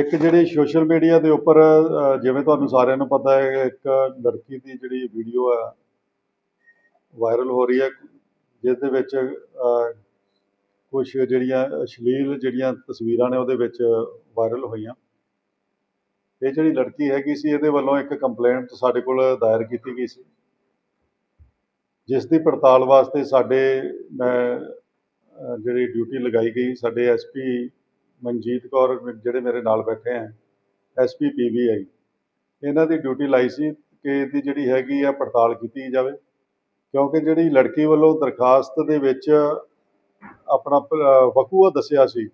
ਇੱਕ ਜਿਹੜੀ social media ਦੇ ਉੱਪਰ ਜਿਵੇਂ ਤੁਹਾਨੂੰ ਸਾਰਿਆਂ ਨੂੰ ਪਤਾ ਹੈ, ਇੱਕ ਲੜਕੀ ਦੀ ਜਿਹੜੀ ਵੀਡੀਓ ਹੈ ਵਾਇਰਲ ਹੋ ਰਹੀ ਹੈ, ਜਿਸ ਦੇ ਵਿੱਚ ਕੁਝ ਜਿਹੜੀਆਂ ਅਸ਼ਲੀਲ ਜਿਹੜੀਆਂ ਤਸਵੀਰਾਂ ਨੇ ਉਹਦੇ ਵਿੱਚ ਵਾਇਰਲ ਹੋਈਆਂ। ਇਹ ਜਿਹੜੀ ਲੜਕੀ ਹੈਗੀ ਸੀ, ਇਹਦੇ ਵੱਲੋਂ ਇੱਕ ਕੰਪਲੇਂਟ ਸਾਡੇ ਕੋਲ ਦਾਇਰ ਕੀਤੀ ਗਈ ਸੀ। ਜਿਸ ਦੀ ਪੜਤਾਲ ਵਾਸਤੇ ਸਾਡੇ, ਮੈਂ ਜਿਹੜੀ ਡਿਊਟੀ ਲਗਾਈ ਗਈ, ਸਾਡੇ ਐਸਪੀ ਮਨਜੀਤ ਕੌਰ ਜਿਹੜੇ ਮੇਰੇ ਨਾਲ ਬੈਠੇ ਹੈ ਐਸਪੀ ਪੀਬੀਆਈ ਇਹਨਾਂ ਦੀ ਡਿਊਟੀ ਲਾਈ ਸੀ ਕਿ ਇਹਦੀ ਜਿਹੜੀ ਹੈਗੀ ਆ ਪੜਤਾਲ ਕੀਤੀ ਜਾਵੇ, ਕਿਉਂਕਿ ਜਿਹੜੀ ਲੜਕੀ ਵੱਲੋਂ ਦਰਖਾਸਤ ਦੇ ਵਿੱਚ ਆਪਣਾ ਵਕੂਆ ਦੱਸਿਆ ਸੀ।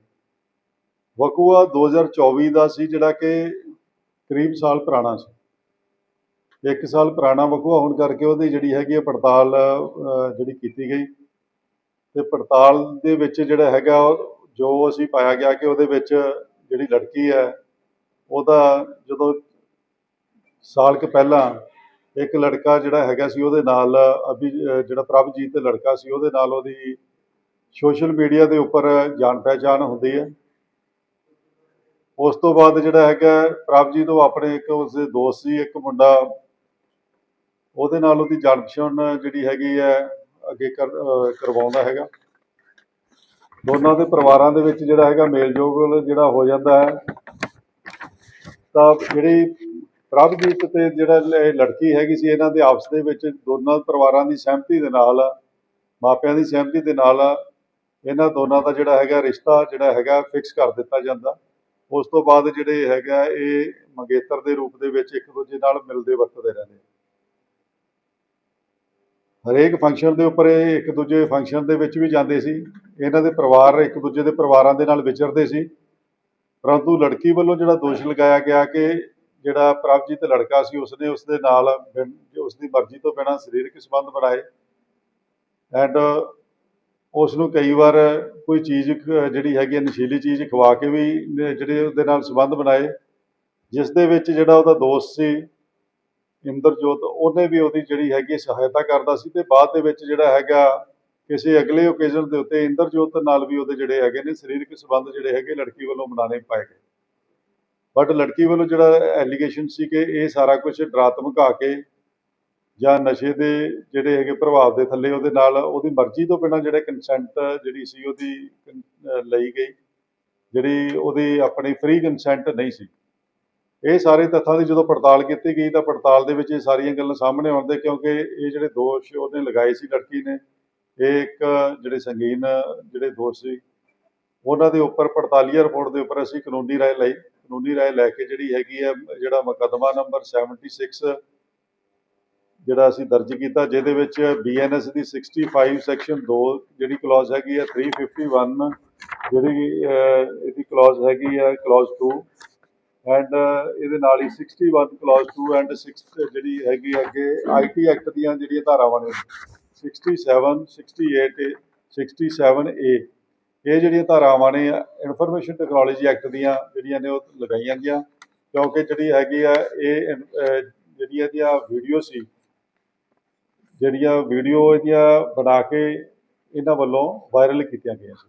ਵਕੂਆ 2024 ਦਾ ਸੀ ਜਿਹੜਾ ਕਿ ਕਰੀਬ ਸਾਲ ਪੁਰਾਣਾ ਸੀ। ਇੱਕ ਸਾਲ ਪੁਰਾਣਾ ਵਕੂਆ ਹੋਣ ਕਰਕੇ ਉਹਦੀ ਜਿਹੜੀ ਹੈਗੀ ਹੈ ਪੜਤਾਲ ਜਿਹੜੀ ਕੀਤੀ ਗਈ। ਤੇ ਪੜਤਾਲ ਦੇ ਵਿੱਚ ਜਿਹੜਾ ਹੈਗਾ ਜੋ ਅਸੀਂ ਪਾਇਆ ਗਿਆ ਕਿ ਉਹਦੇ ਵਿੱਚ ਜਿਹੜੀ ਲੜਕੀ ਹੈ ਉਹਦਾ ਜਦੋਂ ਸਾਲ ਕੁ ਪਹਿਲਾਂ ਇੱਕ ਲੜਕਾ ਜਿਹੜਾ ਹੈਗਾ ਸੀ ਉਹਦੇ ਨਾਲ ਅਭੀ ਅ, ਜਿਹੜਾ ਪ੍ਰਭਜੀਤ ਲੜਕਾ ਸੀ ਉਹਦੇ ਨਾਲ ਉਹਦੀ ਸੋਸ਼ਲ ਮੀਡੀਆ ਦੇ ਉੱਪਰ ਜਾਣ ਪਹਿਚਾਣ ਹੁੰਦੀ ਹੈ। ਉਸ ਤੋਂ ਬਾਅਦ ਜਿਹੜਾ ਹੈਗਾ ਪ੍ਰਭਜੀਤ ਉਹ ਆਪਣੇ ਇੱਕ ਉਸਦੇ ਦੋਸਤ ਸੀ ਇੱਕ ਮੁੰਡਾ। ਉਹਦੇ ਨਾਲ ਉਹਦੀ ਜਾਣ ਪਛਾਣ ਜਿਹੜੀ ਹੈਗੀ ਹੈ ਅੱਗੇ ਕਰ ਕਰਵਾਉਂਦਾ ਹੈਗਾ। ਦੋਨਾਂ ਦੇ ਪਰਿਵਾਰਾਂ ਦੇ ਵਿੱਚ ਜਿਹੜਾ ਹੈਗਾ ਮੇਲਜੋਲ ਜਿਹੜਾ ਹੋ ਜਾਂਦਾ ਹੈ, ਤਾਂ ਜਿਹੜੀ ਪ੍ਰਭਜੀਤ ਤੇ ਜਿਹੜਾ ਇਹ ਲੜਕੀ ਹੈਗੀ ਸੀ, ਇਹਨਾਂ ਦੇ ਆਪਸ ਦੇ ਵਿੱਚ ਦੋਨਾਂ ਪਰਿਵਾਰਾਂ ਦੀ ਸਹਿਮਤੀ ਦੇ ਨਾਲ, ਮਾਪਿਆਂ ਦੀ ਸਹਿਮਤੀ ਦੇ ਨਾਲ ਇਹਨਾਂ ਦੋਨਾਂ ਦਾ ਜਿਹੜਾ ਹੈਗਾ ਰਿਸ਼ਤਾ ਜਿਹੜਾ ਹੈਗਾ ਫਿਕਸ ਕਰ ਦਿੱਤਾ ਜਾਂਦਾ। ਉਸ ਤੋਂ ਬਾਅਦ ਜਿਹੜੇ ਹੈਗਾ ਇਹ ਮੰਗੇਤਰ ਦੇ ਰੂਪ ਦੇ ਵਿੱਚ ਇੱਕ ਦੂਜੇ ਨਾਲ ਮਿਲਦੇ ਵਰਤਦੇ ਰਹਿੰਦੇ ਹਰੇਕ ਫੰਕਸ਼ਨ ਦੇ ਉੱਪਰ ਇਹ ਇੱਕ ਦੂਜੇ ਫੰਕਸ਼ਨ ਦੇ ਵਿੱਚ ਵੀ ਜਾਂਦੇ ਸੀ। ਇਹਨਾਂ ਦੇ ਪਰਿਵਾਰ ਇੱਕ ਦੂਜੇ ਦੇ ਪਰਿਵਾਰਾਂ ਦੇ ਨਾਲ ਵਿਚਰਦੇ ਸੀ। ਪਰੰਤੂ ਲੜਕੀ ਵੱਲੋਂ ਜਿਹੜਾ ਦੋਸ਼ ਲਗਾਇਆ ਗਿਆ ਕਿ ਜਿਹੜਾ ਪ੍ਰਭਜੀਤ ਲੜਕਾ ਸੀ, ਉਸਨੇ ਉਸਦੇ ਨਾਲ ਬਿਨ- ਜੋ ਉਸਦੀ ਮਰਜ਼ੀ ਤੋਂ ਬਿਨਾਂ ਸਰੀਰਕ ਸੰਬੰਧ ਬਣਾਏ। ਐਂਡ ਉਸ ਨੂੰ ਕਈ ਵਾਰ ਕੋਈ ਚੀਜ਼ ਜਿਹੜੀ ਹੈਗੀ ਹੈ ਨਸ਼ੀਲੀ ਚੀਜ਼ ਖਵਾ ਕੇ ਵੀ ਜਿਹੜੇ ਉਹਦੇ ਨਾਲ ਸੰਬੰਧ ਬਣਾਏ। ਜਿਸ ਦੇ ਵਿੱਚ ਜਿਹੜਾ ਉਹਦਾ ਦੋਸਤ ਸੀ ਇੰਦਰਜੋਤ, ਉਹਨੇ ਵੀ ਉਹਦੀ ਜਿਹੜੀ ਹੈਗੀ ਸਹਾਇਤਾ ਕਰਦਾ ਸੀ ਤੇ ਬਾਅਦ ਦੇ ਵਿੱਚ ਜਿਹੜਾ ਹੈਗਾ ਕਿਸੇ ਅਗਲੇ ਓਕੇਜ਼ਨ ਦੇ ਉੱਤੇ ਇੰਦਰਜੋਤ ਨਾਲ ਵੀ ਉਹਦੇ ਜਿਹੜੇ ਹੈਗੇ ਨੇ ਸਰੀਰਕ ਸੰਬੰਧ ਜਿਹੜੇ ਹੈਗੇ ਲੜਕੀ ਵੱਲੋਂ ਬਣਾਉਣੇ ਪਾਏ ਗਏ। ਬਟ ਲੜਕੀ ਵੱਲੋਂ ਜਿਹੜਾ ਐਲੀਗੇਸ਼ਨ ਸੀ ਕਿ ਇਹ ਸਾਰਾ ਕੁਝ ਡਰਾ ਧਮਕਾ ਕੇ ਜਾਂ ਨਸ਼ੇ ਦੇ ਜਿਹੜੇ ਹੈਗੇ ਪ੍ਰਭਾਵ ਦੇ ਥੱਲੇ ਉਹਦੇ ਨਾਲ ਉਹਦੀ ਮਰਜ਼ੀ ਤੋਂ ਬਿਨਾਂ ਜਿਹੜੇ ਕੰਸੈਂਟ ਜਿਹੜੀ ਸੀ ਉਹਦੀ ਲਈ ਗਈ, ਜਿਹੜੀ ਉਹਦੀ ਆਪਣੀ ਫ੍ਰੀ ਕੰਸੈਂਟ ਨਹੀਂ ਸੀ। ਇਹ ਸਾਰੇ ਤੱਥਾਂ ਦੀ ਜਦੋਂ ਪੜਤਾਲ ਕੀਤੀ ਗਈ ਤਾਂ ਪੜਤਾਲ ਦੇ ਵਿੱਚ ਇਹ ਸਾਰੀਆਂ ਗੱਲਾਂ ਸਾਹਮਣੇ ਆਉਂਦੇ ਕਿਉਂਕਿ ਇਹ ਜਿਹੜੇ ਦੋਸ਼ ਉਹਨੇ ਲਗਾਏ ਸੀ ਲੜਕੀ ਨੇ, ਇਹ ਇੱਕ ਜਿਹੜੇ ਸੰਗੀਨ ਜਿਹੜੇ ਦੋਸ਼ ਸੀ, ਉਹਨਾਂ ਦੇ ਉੱਪਰ ਪੜਤਾਲੀਆ ਰਿਪੋਰਟ ਦੇ ਉੱਪਰ ਅਸੀਂ ਕਾਨੂੰਨੀ ਰਾਏ ਲਈ, ਕਾਨੂੰਨੀ ਰਾਏ ਲੈ ਕੇ ਜਿਹੜੀ ਹੈਗੀ ਹੈ, ਜਿਹੜਾ ਮੁਕੱਦਮਾ ਨੰਬਰ 76 ਜਿਹੜਾ ਅਸੀਂ ਦਰਜ ਕੀਤਾ, ਜਿਹਦੇ ਵਿੱਚ ਬੀਐਨਐਸ ਦੀ 65 ਸੈਕਸ਼ਨ 2 ਜਿਹੜੀ ਕਲੌਜ਼ ਹੈਗੀ ਹੈ 351 ਜਿਹੜੀ ਇਹਦੀ ਕਲੌਜ਼ ਹੈਗੀ ਹੈ ਕਲੌਜ਼ 2 ਐਂਡ uh, ਇਹਦੇ ਨਾਲ ਹੀ 61 ਕਲੌਜ਼ 2 ਐਂਡ 6 ਜਿਹੜੀ ਹੈਗੀ ਹੈ ਅੱਗੇ ਆਈਟੀ ਐਕਟ ਦੀਆਂ ਜਿਹੜੀਆਂ ਧਾਰਾਵਾਂ ਨੇ 67 68 67 ਏ ਇਹ ਜਿਹੜੀਆਂ ਧਾਰਾਵਾਂ ਨੇ ਇਨਫੋਰਮੇਸ਼ਨ ਟੈਕਨੋਲੋਜੀ ਐਕਟ ਦੀਆਂ ਜਿਹੜੀਆਂ ਨੇ ਉਹ ਲਗਾਈਆਂ ਗਈਆਂ, ਕਿਉਂਕਿ ਜਿਹੜੀ ਹੈਗੀ ਆ ਇਹ ਜਿਹੜੀਆਂ ਇਹਦੀਆਂ ਵੀਡੀਓ ਸੀ, ਜਿਹੜੀਆਂ ਵੀਡੀਓ ਇਹਦੀਆਂ ਬਣਾ ਕੇ ਇਹਨਾਂ ਵੱਲੋਂ ਵਾਇਰਲ ਕੀਤੀਆਂ ਗਈਆਂ ਸੀ।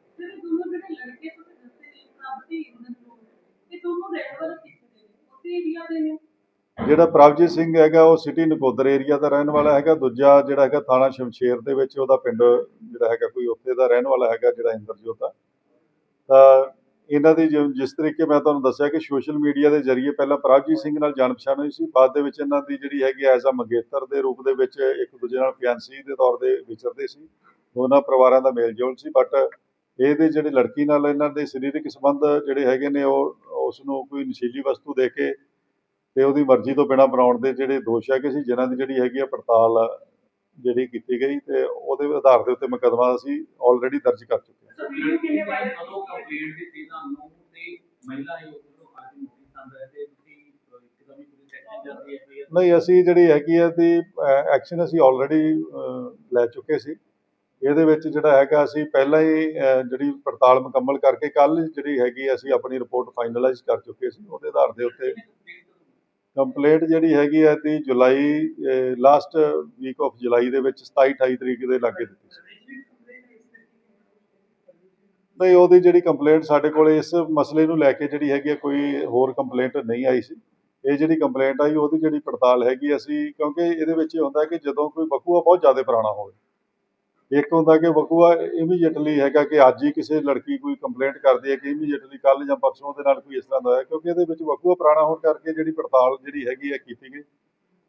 ਜਿਹੜਾ ਪ੍ਰਭਜੀਤ ਸਿੰਘ ਹੈਗਾ, ਉਹ ਸਿਟੀ ਨਕੋਦਰ ਏਰੀਆ ਦਾ ਰਹਿਣ ਵਾਲਾ ਹੈਗਾ। ਦੂਜਾ ਜਿਹੜਾ ਹੈਗਾ, ਥਾਣਾ ਸ਼ਮਸ਼ੇਰ ਦੇ ਵਿੱਚ ਉਹਦਾ ਪਿੰਡ ਜਿਹੜਾ ਹੈਗਾ, ਕੋਈ ਉੱਥੇ ਦਾ ਰਹਿਣ ਵਾਲਾ ਹੈਗਾ, ਜਿਹੜਾ ਇੰਦਰਜੋਤ ਆ। ਤਾਂ ਇਹਨਾਂ ਦੀ ਜਿਸ ਤਰੀਕੇ ਮੈਂ ਤੁਹਾਨੂੰ ਦੱਸਿਆ ਕਿ ਸੋਸ਼ਲ ਮੀਡੀਆ ਦੇ ਜ਼ਰੀਏ ਪਹਿਲਾਂ ਪ੍ਰਭਜੀਤ ਸਿੰਘ ਨਾਲ ਜਾਣ ਪਛਾਣ ਹੋਈ ਸੀ, ਬਾਅਦ ਦੇ ਵਿੱਚ ਇਹਨਾਂ ਦੀ ਜਿਹੜੀ ਹੈਗੀ ਐਜ਼ ਅ ਮੰਗੇਤਰ ਦੇ ਰੂਪ ਦੇ ਵਿੱਚ ਇੱਕ ਦੂਜੇ ਨਾਲ ਫਿਆਂਸੀ ਦੇ ਤੌਰ ਤੇ ਵਿਚਰਦੇ ਸੀ। ਦੋਨਾਂ ਪਰਿਵਾਰਾਂ ਦਾ ਮੇਲ ਜੋਲ ਸੀ ਬਟ ਇਹਦੇ ਜਿਹੜੇ ਲੜਕੀ ਨਾਲ ਇਹਨਾਂ ਦੇ ਸਰੀਰਕ ਸੰਬੰਧ ਜਿਹੜੇ ਹੈਗੇ ਨੇ ਉਹ ਉਸ ਨੂੰ ਕੋਈ ਨਸ਼ੀਲੀ ਵਸਤੂ ਦੇ ਕੇ ਤੇ ਉਹਦੀ ਮਰਜ਼ੀ ਤੋਂ ਬਿਨਾਂ ਬਣਾਉਣ ਦੇ ਜਿਹੜੇ ਦੋਸ਼ ਹੈਗੇ ਸੀ ਜਿਨ੍ਹਾਂ ਦੀ ਜਿਹੜੀ ਹੈਗੀ ਆ ਪੜਤਾਲ ਜਿਹੜੀ ਕੀਤੀ ਗਈ ਤੇ ਉਹਦੇ ਆਧਾਰ ਦੇ ਉੱਤੇ ਮੁਕੱਦਮਾ ਅਸੀਂ ਆਲਰੇਡੀ ਦਰਜ ਕਰ ਚੁੱਕੇ ਹਾਂ। ਸੋ ਵੀਡੀਓ ਕਿੰਨੇ ਵਾਇਰਲ ਕਦੋਂ ਕੰਪਲੇਂਟ ਦਿੱਤੀ ਤੁਹਾਨੂੰ ਤੇ ਮਹਿਲਾ ਆਯੋਗ ਵੱਲੋਂ ਅੱਜ ਨੋਟਿਸ ਆਂਦਾ ਹੈ ਤੇ ਤੁਸੀਂ ਅਹ, ਇੱਕਦਮ ਹੀ ਪੁਲਿਸ ਐਕਸ਼ਨ ਜਾਂਦੀ ਹੈ ਫਿਰ ਨਹੀਂ ਅਸੀਂ ਜਿਹੜੀ ਹੈਗੀ ਆ ਦੀ ਐਕਸ਼ਨ ਅਸੀਂ ਆਲਰੇਡੀ ਲੈ ਚੁੱਕੇ ਸੀ। ਇਹਦੇ ਵਿੱਚ ਜਿਹੜਾ ਹੈਗਾ ਅਸੀਂ ਪਹਿਲਾਂ ਹੀ ਜਿਹੜੀ ਪੜਤਾਲ ਮੁਕੰਮਲ ਕਰਕੇ ਕੱਲ ਜਿਹੜੀ ਹੈਗੀ ਅਸੀਂ ਆਪਣੀ ਰਿਪੋਰਟ ਫਾਈਨਲਾਈਜ਼ ਕਰ ਚੁੱਕੇ ਸੀ। ਉਹਦੇ ਆਧਾਰ ਦੇ ਉੱਤੇ ਕੰਪਲੇਂਟ ਜਿਹੜੀ ਹੈਗੀ ਹੈ the July last week of July ਦੇ ਵਿੱਚ 27 28 ਤਰੀਕ ਦੇ ਲਾਗੇ ਦਿੱਤੀ ਸੀ। ਨਹੀਂ ਉਹਦੀ ਜਿਹੜੀ ਕੰਪਲੇਂਟ ਸਾਡੇ ਕੋਲ ਇਸ ਮਸਲੇ ਨੂੰ ਲੈ ਕੇ ਜਿਹੜੀ ਹੈਗੀ ਆ, ਕੋਈ ਹੋਰ ਕੰਪਲੇਂਟ ਨਹੀਂ ਆਈ ਸੀ। ਇਹ ਜਿਹੜੀ ਕੰਪਲੇਂਟ ਆਈ ਉਹਦੀ ਜਿਹੜੀ ਪੜਤਾਲ ਹੈਗੀ ਅਸੀਂ ਕਿਉਂਕਿ ਇਹਦੇ ਵਿੱਚ ਇਹ ਹੁੰਦਾ ਕਿ ਜਦੋਂ ਕੋਈ ਬਕੂਆ ਬਹੁਤ ਜ਼ਿਆਦਾ ਪੁਰਾਣਾ ਹੋਵੇ ਇੱਕ ਹੁੰਦਾ ਕਿ ਵਕੂਆ ਇਮੀਡੀਏਟਲੀ ਹੈਗਾ ਕਿ ਅੱਜ ਹੀ ਕਿਸੇ ਲੜਕੀ ਕੋਈ ਕੰਪਲੇਂਟ ਕਰਦੀ ਹੈ ਕਿ ਇਮੀਡੀਏਟਲੀ ਕੱਲ ਜਾਂ ਪਰਸੋਂ ਦੇ ਨਾਲ ਕੋਈ ਇਸ ਤਰ੍ਹਾਂ ਦਾ ਹੋਇਆ, ਕਿਉਂਕਿ ਇਹਦੇ ਵਿੱਚ ਵਕੂਆ ਪੁਰਾਣਾ ਹੋਣ ਕਰਕੇ ਜਿਹੜੀ ਪੜਤਾਲ ਜਿਹੜੀ ਹੈਗੀ ਹੈ ਕੀਤੀ ਗਈ।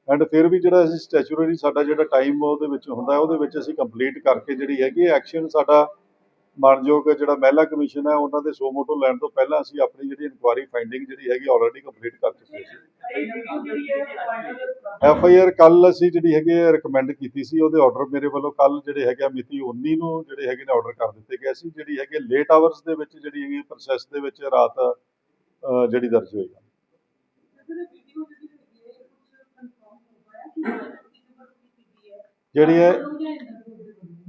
ਐਂਡ ਫਿਰ ਵੀ ਜਿਹੜਾ ਅਸੀਂ ਸਟੈਚੂਰਰੀ ਸਾਡਾ ਜਿਹੜਾ ਟਾਈਮ ਉਹਦੇ ਵਿੱਚ ਹੁੰਦਾ, ਉਹਦੇ ਵਿੱਚ ਅਸੀਂ ਕੰਪਲੀਟ ਕਰਕੇ ਜਿਹੜੀ ਹੈਗੀ ਐਕਸ਼ਨ ਸਾਡਾ ਮਾਨਯੋਗ ਜਿਹੜਾ ਮਹਿਲਾ ਕਮਿਸ਼ਨ ਹੈ, ਉਹਨਾਂ ਦੇ ਸੋ ਮੋਟੋ ਲੈਣ ਤੋਂ ਪਹਿਲਾਂ ਅਸੀਂ ਆਪਣੀ ਜਿਹੜੀ ਇਨਕੁਆਇਰੀ ਫਾਈਂਡਿੰਗ ਜਿਹੜੀ ਹੈਗੀ ਆਲਰੇਡੀ ਕੰਪਲੀਟ ਕਰ ਚੁੱਕੇ ਸੀ ਐਫ ਆਈ ਆਰ ਕੱਲ ਅਸੀਂ ਜਿਹੜੀ ਹੈਗੀ ਰეკਮੈਂਡ ਕੀਤੀ ਸੀ, ਉਹਦੇ ਆਰਡਰ ਮੇਰੇ ਵੱਲੋਂ ਕੱਲ ਜਿਹੜੇ ਹੈਗੇ ਆ, ਮਿਤੀ 19 ਨੂੰ ਜਿਹੜੇ ਹੈਗੇ ਨੇ ਆਰਡਰ ਕਰ ਦਿੱਤੇ ਗਏ ਸੀ, ਜਿਹੜੀ ਹੈਗੀ ਲੇਟ ਆਵਰਸ ਦੇ ਵਿੱਚ ਜਿਹੜੀ ਹੈਗੀ ਪ੍ਰੋਸੈਸ ਦੇ ਵਿੱਚ ਰਾਤ ਜਿਹੜੀ ਦਰਜ ਹੋਏਗਾ ਜਿਹੜੀ ਹੈ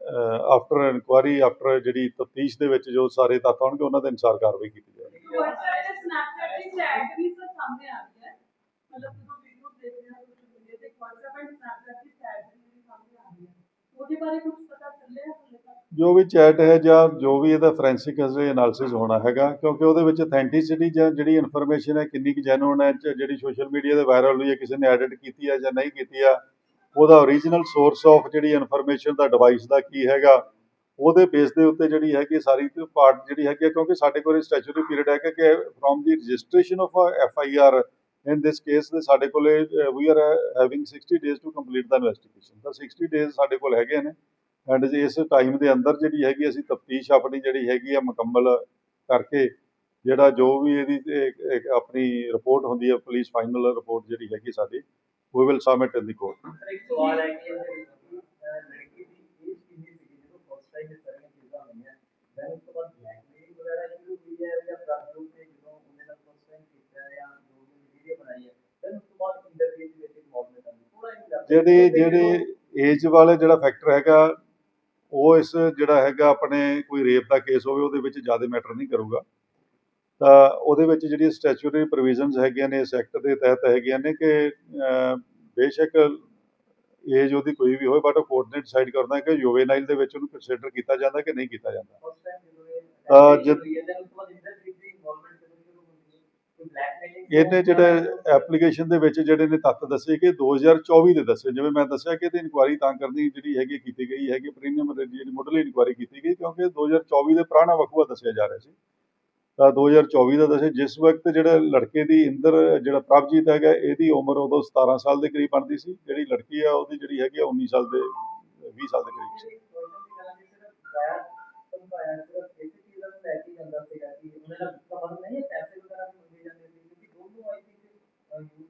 ਆਫਟਰ ਇਨਕੁਆਰੀ ਆਫਟਰ ਜਿਹੜੀ ਤਫਤੀਸ਼ ਦੇ ਵਿੱਚ ਜੋ ਸਾਰੇ ਤੱਥ ਆਉਣਗੇ ਉਹਨਾਂ ਦੇ ਅਨੁਸਾਰ ਕਾਰਵਾਈ ਕੀਤੀ ਤੱਕ ਜੋ ਵੀ ਚੈਟ ਹੈ ਜਾਂ ਜੋ ਵੀ ਇਹਦਾ ਫੋਰੈਂਸਿਕ ਐਨਾਲਿਸਿਸ ਹੋਣਾ ਹੈਗਾ ਕਿਉਂਕਿ ਉਹਦੇ ਵਿੱਚ ਅਥੈਂਟਿਸਿਟੀ ਜਾਂ ਜਿਹੜੀ ਇਨਫੋਰਮੇਸ਼ਨ ਹੈ ਕਿੰਨੀ ਕੁ ਜੈਨੂਇਨ ਹੈ ਚ- ਜਿਹੜੀ ਸੋਸ਼ਲ ਮੀਡੀਆ ਤੇ ਵਾਇਰਲ ਹੋਈ ਹੈ ਕਿਸੇ ਨੇ ਐਡਿਟ ਕੀਤੀ ਹੈ ਜਾਂ ਨਹੀਂ ਕੀਤੀ ਆ ਉਹਦਾ ਓਰੀਜਨਲ ਸੋਰਸ ਆਫ ਜਿਹੜੀ ਇਨਫੋਰਮੇਸ਼ਨ ਦਾ ਡਿਵਾਈਸ ਦਾ ਕੀ ਹੈਗਾ ਉਹਦੇ ਬੇਸ ਦੇ ਉੱਤੇ ਜਿਹੜੀ ਹੈਗੀ ਸਾਰੀ ਪਾਰਟ ਜਿਹੜੀ ਹੈਗੀ ਹੈ, ਕਿਉਂਕਿ ਸਾਡੇ ਕੋਲ ਸਟੈਚੂਰੀ ਪੀਰੀਅਡ ਹੈਗਾ ਕਿ from the registration of F I R in this case ਦੇ ਸਾਡੇ ਕੋਲ we are having 60 days to complete the investigation ਤਾਂ 60 ਡੇਜ਼ ਸਾਡੇ ਕੋਲ ਹੈਗੇ ਨੇ ਐਂਡ ਇਸ ਟਾਈਮ ਦੇ ਅੰਦਰ ਜਿਹੜੀ ਹੈਗੀ ਅਸੀਂ ਤਫਤੀਸ਼ ਆਪਣੀ ਜਿਹੜੀ ਹੈਗੀ ਆ ਮੁਕੰਮਲ ਕਰਕੇ ਜਿਹੜਾ ਜੋ ਵੀ ਇਹਦੀ ਆਪਣੀ ਰਿਪੋਰਟ ਹੁੰਦੀ ਹੈ ਪੁਲਿਸ ਫਾਈਨਲ ਰਿਪੋਰਟ ਜਿਹੜੀ ਹੈਗੀ ਸਾਡੀ we will submit in the court ਇੱਕ ਜਿਹੜੇ ਏਜ ਵਾਲੇ ਜਿਹੜਾ ਫੈਕਟਰ ਹੈਗਾ, ਉਹ ਇਸ ਜਿਹੜਾ ਹੈਗਾ ਆਪਣੇ ਕੋਈ ਰੇਪ ਦਾ ਕੇਸ ਹੋਵੇ, ਉਹਦੇ ਵਿੱਚ ਜ਼ਿਆਦਾ ਮੈਟਰ ਨਹੀਂ ਕਰੂਗਾ। ਤਾਂ ਉਹਦੇ ਵਿੱਚ ਜਿਹੜੀ ਸਟੈਚੂਟਰੀ ਪ੍ਰੋਵੀਜ਼ਨਸ ਹੈਗੀਆਂ ਨੇ ਇਸ ਐਕਟ ਦੇ ਤਹਿਤ ਹੈਗੀਆਂ ਨੇ ਕਿ ਬੇਸ਼ੱਕ ਏਜ ਉਹਦੀ ਕੋਈ ਵੀ ਹੋਵੇ ਬਟ ਕੋਰਟ ਨੇ ਡਿਸਾਈਡ ਕਰਨਾ ਹੈ ਕਿ ਜੁਵੇਨਾਈਲ ਦੇ ਵਿੱਚ ਉਹਨੂੰ ਕੰਸੀਡਰ ਕੀਤਾ ਜਾਂਦਾ ਕਿ ਨਹੀਂ ਕੀਤਾ ਜਾਂਦਾ। ਫਸਟ ਜਦ- ਇਹਨੇ ਜਿਹੜੇ ਐਪਲੀਕੇਸ਼ਨ ਦੇ ਵਿੱਚ ਜਿਹੜੇ ਨੇ ਤੱਥ ਦੱਸੇ ਕਿ 2024 ਦੇ ਦੱਸੇ, ਜਿਵੇਂ ਮੈਂ ਦੱਸਿਆ ਕਿ ਇਹਦੀ ਇਨਕੁਆਇਰੀ ਤਾਂ ਕਰਨੀ ਜਿਹੜੀ ਹੈਗੀ ਕੀਤੀ ਗਈ ਹੈਗੀ ਪ੍ਰੀਮੀਅਮ ਜਿਹੜੀ ਮੁੱਢਲੀ ਇਨਕੁਆਇਰੀ ਕੀਤੀ ਗਈ ਕਿਉਂਕਿ 2024 ਦੇ ਪੁਰਾਣਾ ਵਕੂਆ ਦੱਸਿਆ ਜਾ ਰਿਹਾ ਸੀ। 2024 ਦਾ ਦੱਸੇ ਜਿਸ ਵਕਤ ਜਿਹੜਾ ਲੜਕੇ ਦੀ ਇੰਦਰ, ਜਿਹੜਾ ਪ੍ਰਭਜੀਤ ਹੈਗਾ, ਇਹਦੀ ਉਮਰ ਉਦੋਂ 17 ਸਾਲ ਦੇ ਕਰੀਬ ਬਣਦੀ ਸੀ। ਜਿਹੜੀ ਲੜਕੀ ਆ, ਉਹਦੀ ਜਿਹੜੀ ਹੈਗੀ ਆ 19 ਸਾਲ ਦੇ 20 ਸਾਲ ਦੇ ਕਰੀਬ ਸੀ। ਨਹੀਂ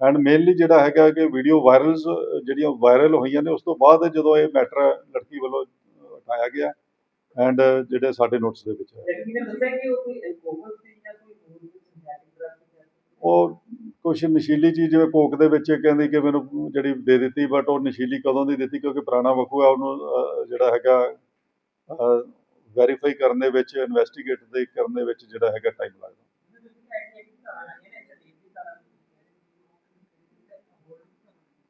ਐਂਡ ਮੇਨਲੀ ਜਿਹੜਾ ਹੈਗਾ ਕਿ ਵੀਡੀਓ ਵਾਇਰਲਸ ਜਿਹੜੀਆਂ ਵਾਇਰਲ ਹੋਈਆਂ ਨੇ ਉਸ ਤੋਂ ਬਾਅਦ ਜਦੋਂ ਇਹ ਮੈਟਰ ਲੜਕੀ ਵੱਲੋਂ ਉਠਾਇਆ ਗਿਆ ਐਂਡ ਜਿਹੜੇ ਸਾਡੇ ਨੋਟਿਸ ਦੇ ਵਿੱਚ ਕਿ ਉਹ ਕੁਛ? ਨਸ਼ੀਲੀ ਚੀਜ਼ ਜਿਵੇਂ ਕੋਕ ਦੇ ਵਿੱਚ ਕਹਿੰਦੀ ਕਿ ਮੈਨੂੰ ਜਿਹੜੀ ਦੇ ਦਿੱਤੀ ਬਟ ਉਹ ਨਸ਼ੀਲੀ ਕਦੋਂ ਦੀ ਦਿੱਤੀ ਕਿਉਂਕਿ ਪੁਰਾਣਾ ਵਕੂ ਹੈ ਉਹਨੂੰ ਜਿਹੜਾ ਹੈਗਾ ਵੈਰੀਫਾਈ ਕਰਨ ਦੇ ਵਿੱਚ ਇਨਵੈਸਟੀਗੇਟ ਦੇ ਕਰਨ ਦੇ ਵਿੱਚ ਜਿਹੜਾ ਹੈਗਾ ਟਾਈਮ ਲੱਗਦਾ।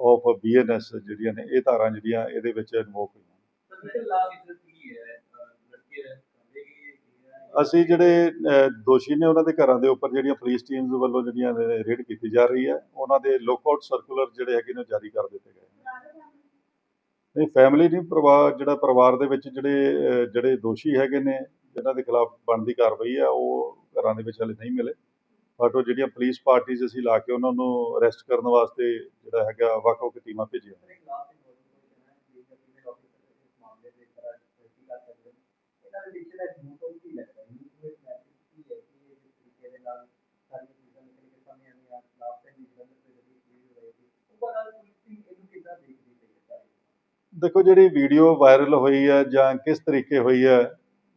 ਆਫ ਬੀਐਨਐਸ ਜਿਹੜੀਆਂ ਨੇ ਇਹ ਧਾਰਾਂ ਜਿਹੜੀਆਂ ਇਹਦੇ ਵਿੱਚ ਇਨਵੋਕ ਹੋਈਆਂ ਅਸੀਂ ਜਿਹੜੇ ਦੋਸ਼ੀ ਨੇ ਉਹਨਾਂ ਦੇ ਘਰਾਂ ਦੇ ਉੱਪਰ ਜਿਹੜੀਆਂ ਪੁਲਿਸ ਟੀਮਸ ਵੱਲੋਂ ਜਿਹੜੀਆਂ ਰੇਡ ਕੀਤੀ ਜਾ ਰਹੀ ਹੈ ਉਹਨਾਂ ਦੇ ਲੁੱਕਆਊਟ ਸਰਕੂਲਰ ਜਿਹੜੇ ਹੈਗੇ ਨੇ ਜਾਰੀ ਕਰ ਦਿੱਤੇ ਗਏ ਨੇ। ਨਹੀਂ ਫੈਮਿਲੀ ਨਹੀਂ ਪਰਿਵਾਰ ਜਿਹੜਾ ਪਰਿਵਾਰ ਦੇ ਵਿੱਚ ਜਿਹੜੇ ਜਿਹੜੇ ਦੋਸ਼ੀ ਹੈਗੇ ਨੇ ਜਿਨ੍ਹਾਂ ਦੇ ਖਿਲਾਫ ਬਣਦੀ ਕਾਰਵਾਈ ਹੈ ਉਹ ਘਰਾਂ ਦੇ ਵਿੱਚ ਹਲੇ ਨਹੀਂ ਮਿਲੇ ਬਟ ਉਹ ਜਿਹੜੀਆਂ ਪੁਲਿਸ ਪਾਰਟੀਆਂ ਅਸੀਂ ਲਾ ਕੇ ਉਹਨਾਂ ਨੂੰ ਅਰੈਸਟ ਕਰਨ ਵਾਸਤੇ ਜਿਹੜਾ ਹੈਗਾ ਵੱਖ-ਵੱਖ ਟੀਮਾਂ ਭੇਜੀਆਂ ਦੇਖੋ ਜਿਹੜੀ ਵੀਡੀਓ ਵਾਇਰਲ ਹੋਈ ਹੈ ਜਾਂ ਕਿਸ ਤਰੀਕੇ ਹੋਈ ਹੈ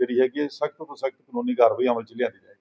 ਜਿਹੜੀ ਹੈਗੀ ਹੈ ਸਖਤ ਤੋਂ ਸਖਤ ਕਾਨੂੰਨੀ ਕਾਰਵਾਈ ਅਮਲ ਚ ਲਿਆਂਦੀ ਜਾਏਗੀ।